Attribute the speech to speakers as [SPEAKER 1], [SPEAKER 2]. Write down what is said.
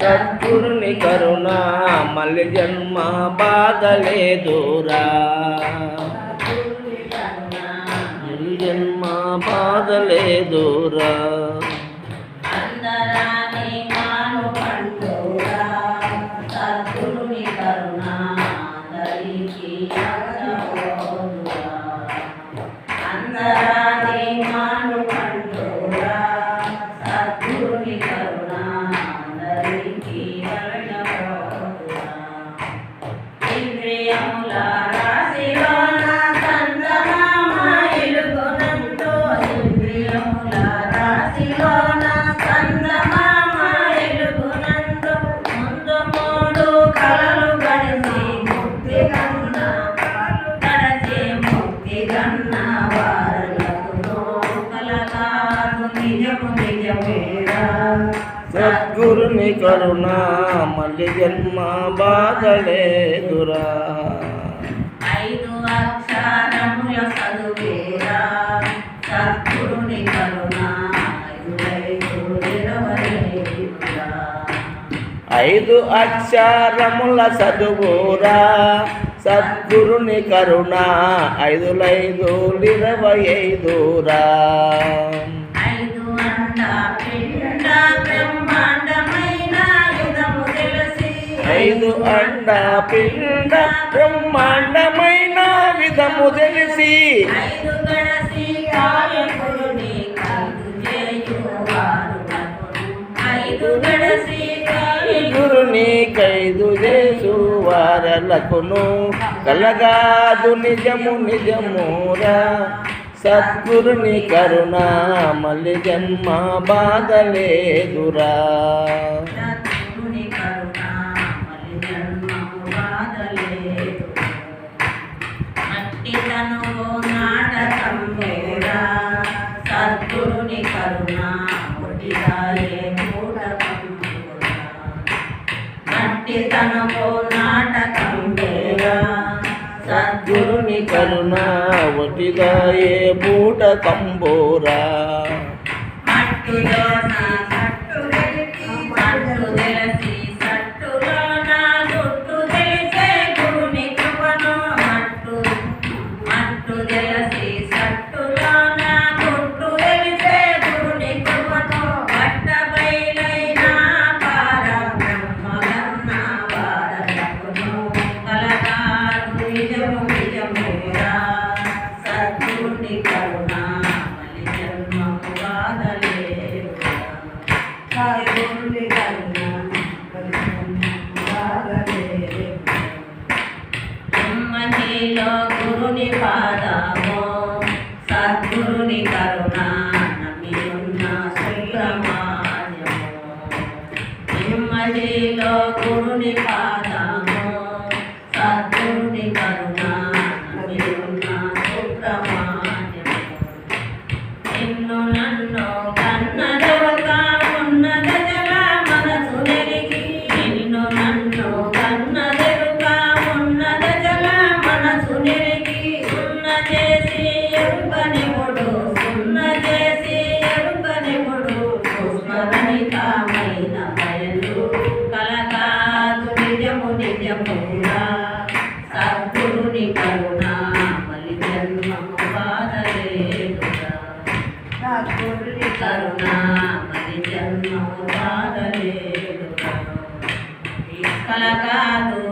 [SPEAKER 1] సద్గురుని కరుణ మళ్ళీ
[SPEAKER 2] జన్మ బాధలే దూరా జన్మ
[SPEAKER 1] బాధలే దూరా సద్గురుని కరుణ
[SPEAKER 2] మళ్ళీ జన్మ బాధలేదురా
[SPEAKER 1] ఐదు అక్షరముల చదువేరా సద్గురుని కరుణ
[SPEAKER 2] ఐదు అక్షరముల చదువురా సద్గురుని కరుణ ఐదులైదు ఇరవై ఐదురా
[SPEAKER 1] పిండ బ్రహ్మాండమైన
[SPEAKER 2] విధము తెలిసి గురుని ఖైదు చేసు వారలకును కలగాదు నిజము నిజమురా సద్గురుని కరుణ మల్లి జన్మ బాధలేదురా.
[SPEAKER 1] కరుణి కరుణ నటితనమో నాటకం దేవా సద్గురుని కరుణ
[SPEAKER 2] ఒటిదాయే బూట కంబోరా
[SPEAKER 1] మట్టులో మహిలో గురుని పాదము సద్గురుని కరుణ నమ్మియున్న సుబ్రహ్మణ్యము. నిమ్మదిలో గురుని పాదము సద్గురుని కరుణ నమ్మియున్న సుబ్రహ్మణ్యము. నిన్ను నన్ను కన్న కుడి కరుణ మరి జన్మము కాదలేదు కల కాదు